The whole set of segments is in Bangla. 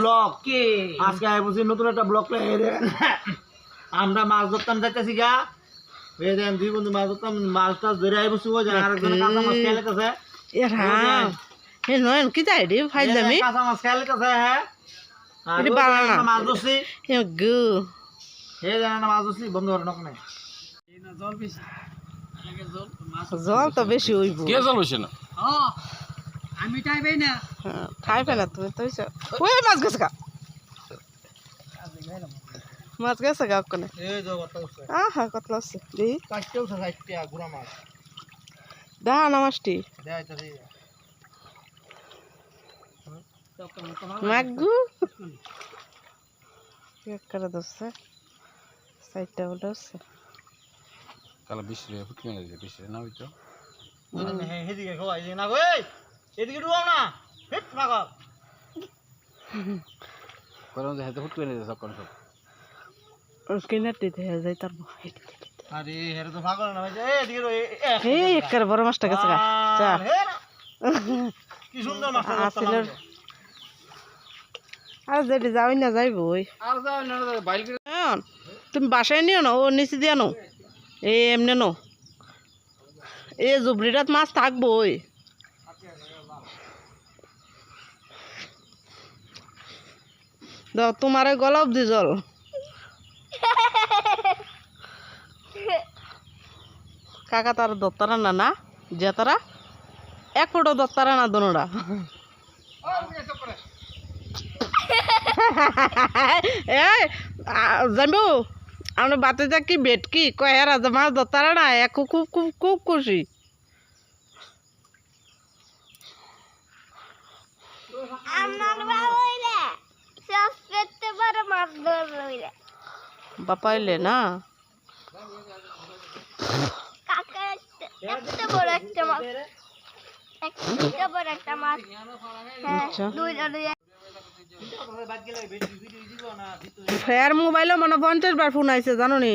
ব্লগ। আজকে। আই নতুন একটা ব্লগ প্লে আমরা মাছ ধরতাম যাইতেছি গা। এই দেন দুই বন্ধু মাছ ধরতাম মাছ টাছ ধরে আই বসছি ও আর একজন কাঁচা মাছ খেয়ে লেতেছে এরাম হে নয়ন কি তাই রে ফাইলামি কাঁচা মাছ খেয়ে হ্যাঁ। আর বানানা। মাছ ধরছি। হে গু। এই দেন মাছ ধরছি বন্ধু নকনে জল তো বেশি হইব। কে জল হয়েছে না? আমি টাইবাই না। খাই ফেলা তুমি তো ওই মাছ গেছে গা। মাছ গেছে গা ওখানে এই যে কথা হচ্ছে আহা কত গুড়া মাছ। দেখা না মাছটি। তো মাগু। এক করে ধরছে? সাইডটা বলে হচ্ছে কালা বৃষ্টি ফুটকে গেছে বৃষ্টি না হইতো? হ্যাঁ, এদিকে খাওয়া এদিকে না গো এদিকে ডুবাও না। হিট ভাগো করে মধ্যে হাতে ফুটকে সব। কোন আরে হেরে তো না ভাই এই এদিকে রো, এ- এ- এই এক করে বড় মাছটা চা। না। কি সুন্দর মাছটা আসলে আর যেটি যাই না যাইব ওই। আর যাও না বাইল তুমি বাসায় নিও না ও নিচে দিয়ে নো এই এমনি নো এই জুবরিটাত মাছ থাকব ওই। দাও তোমার ওই গলা অব্দি জল। কাকা তার দত্তারা না না, যে তারা এক ফুটো দত্তারা না দোনোটা জানব, আমরা বাতে যা কি বেট কি, কয় হেরা যে মাছ ধরতারা না, এক খুব খুব খুব খুব খুশি। আমার বাবা মাছ ধরবে বাপা এলে না? কাকা একটা- একটা বড় একটা মাছ। একটা বড় একটা মাছ। হ্যাঁ আচ্ছা। দুইটা ফেয়ার মোবাইলে মনে পঞ্চাশ বার ফোন আইছে জানো নি?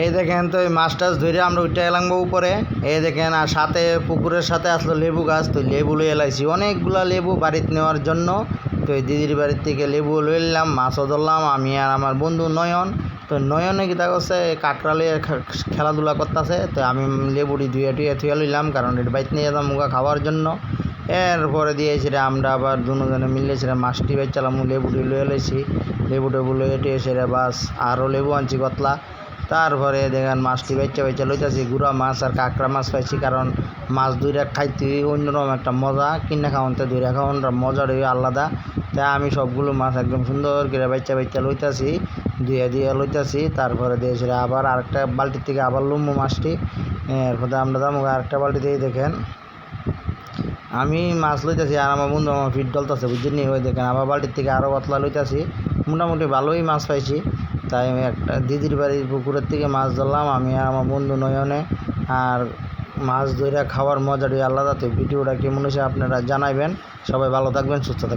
এই দেখেন তো এই মাছ টাছ ধরে আমরা উঠে এলাম উপরে। এই দেখেন, আর সাথে পুকুরের সাথে আসলো লেবু গাছ। তো লেবু লই এলাইছি। অনেকগুলা লেবু বাড়িতে নেওয়ার জন্য। তো এই দিদির বাড়ির থেকে লেবু লই এলাম, মাছও ধরলাম, আমি আর আমার বন্ধু নয়ন। তো নয়নে কি করছে কাকড়ালে খেলাধুলা করতেছে। তো আমি লেবুটি ধুয়ে টুয়ে থুয়ে লইলাম, কারণ এটা বাইতে নিয়ে যেতাম মুখা খাওয়ার জন্য। এরপরে দিয়েছি রে আমরা আবার দুজনে মিলে সেটা মাছটি বেচালাম লেবুটি লয়ে এলাইছি। লেবু টেবু লয়ে টুয়ে সেটা বাস, আরও লেবু আনছি কতলা তারপরে দেখেন মাছটি বেচা বেচা লইতেছি, গুড়া মাছ আর কাঁকড়া মাছ পাইছি, কারণ মাছ দুইটা খাইতে অন্যরকম একটা মজা, কিনে খাওয়ানতে দুইটা খাওয়ানোর মজাটাই আলাদা। তাই আমি সবগুলো মাছ একদম সুন্দর করে বেচা বেচা লইতাছি, ধুয়ে দিয়ে লইতাছি, তারপরে দিয়েছি আবার আরেকটা বালতির থেকে আবার লুম্বু মাছটি, এরপরে আমরা দাম আরেকটা বালতি দিয়ে দেখেন। আমি মাছ লইতেছি আর আমার বন্ধু আমার ফিট ডলতেছে বুঝলি ওই দেখেন আবার বালতির থেকে আরও পাতলা লইতেছি মোটামুটি ভালোই মাছ পাইছি। তাই আমি একটা দিদির বাড়ির পুকুরের থেকে মাছ ধরলাম, আমি আর আমার বন্ধু নয়নে। আর মাছ ধরে খাওয়ার মজাটি আলাদা, তো ভিডিওটা কেমন হয়েছে আপনারা জানাবেন সবাই ভালো থাকবেন, সুস্থ থাকবেন।